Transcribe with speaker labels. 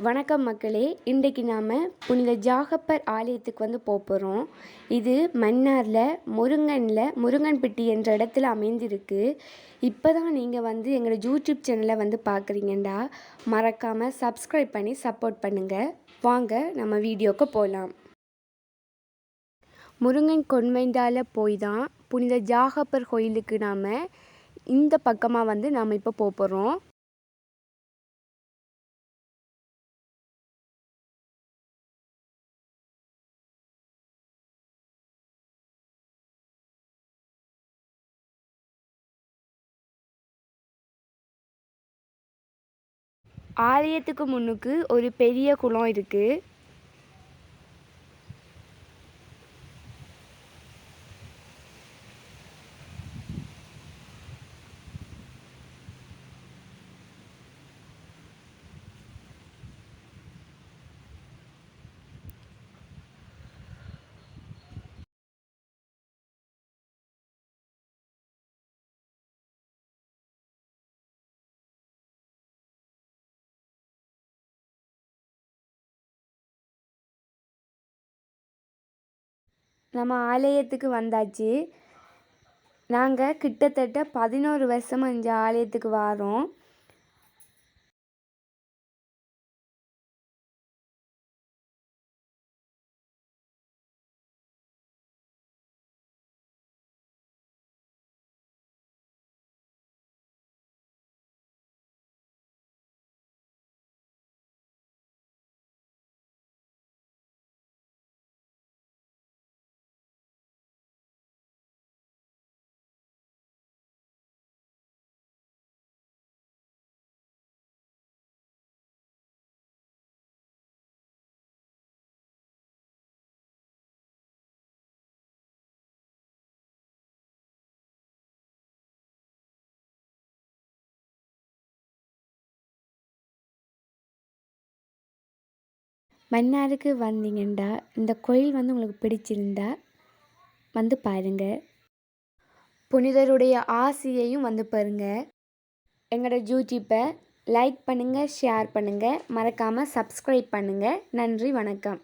Speaker 1: வணக்கம் மக்களே. இன்றைக்கு நாம் புனித ஜாகப்பர் ஆலயத்துக்கு வந்து போக போகிறோம் இது மன்னாரில் முருங்கனில் முருங்கன்பட்டி என்ற இடத்துல அமைந்திருக்கு. இப்போ தான் நீங்கள் வந்து எங்களோட யூடியூப் சேனலை வந்து பார்க்குறீங்கண்டா மறக்காமல் சப்ஸ்கிரைப் பண்ணி சப்போர்ட் பண்ணுங்கள் வாங்க நம்ம வீடியோக்கு போகலாம் முருங்கன் கொன்வெண்டால் போய் தான் புனித ஜாகப்பர் கோயிலுக்கு நாம் இந்த பக்கமாக வந்து நாம் இப்போ போக போகிறோம் ஆலயத்துக்கு முன்னுக்கு ஒரு பெரிய குளம் இருக்கு. நம்ம ஆலயத்துக்கு வந்தாச்சு. நாங்கள் கிட்டத்தட்ட பதினோரு வருஷமா இந்த ஆலயத்துக்கு வாரோம். மன்னாருக்கு வந்தீங்கன்னா இந்த கோயில் வந்து உங்களுக்கு பிடிச்சிருந்தா வந்து பாருங்கள் புனிதருடைய ஆசையையும் வந்து பாருங்கள் எங்களோட யூடியூப்பை லைக் பண்ணுங்கள் ஷேர் பண்ணுங்கள் மறக்காமல் சப்ஸ்கிரைப் பண்ணுங்கள் நன்றி வணக்கம்.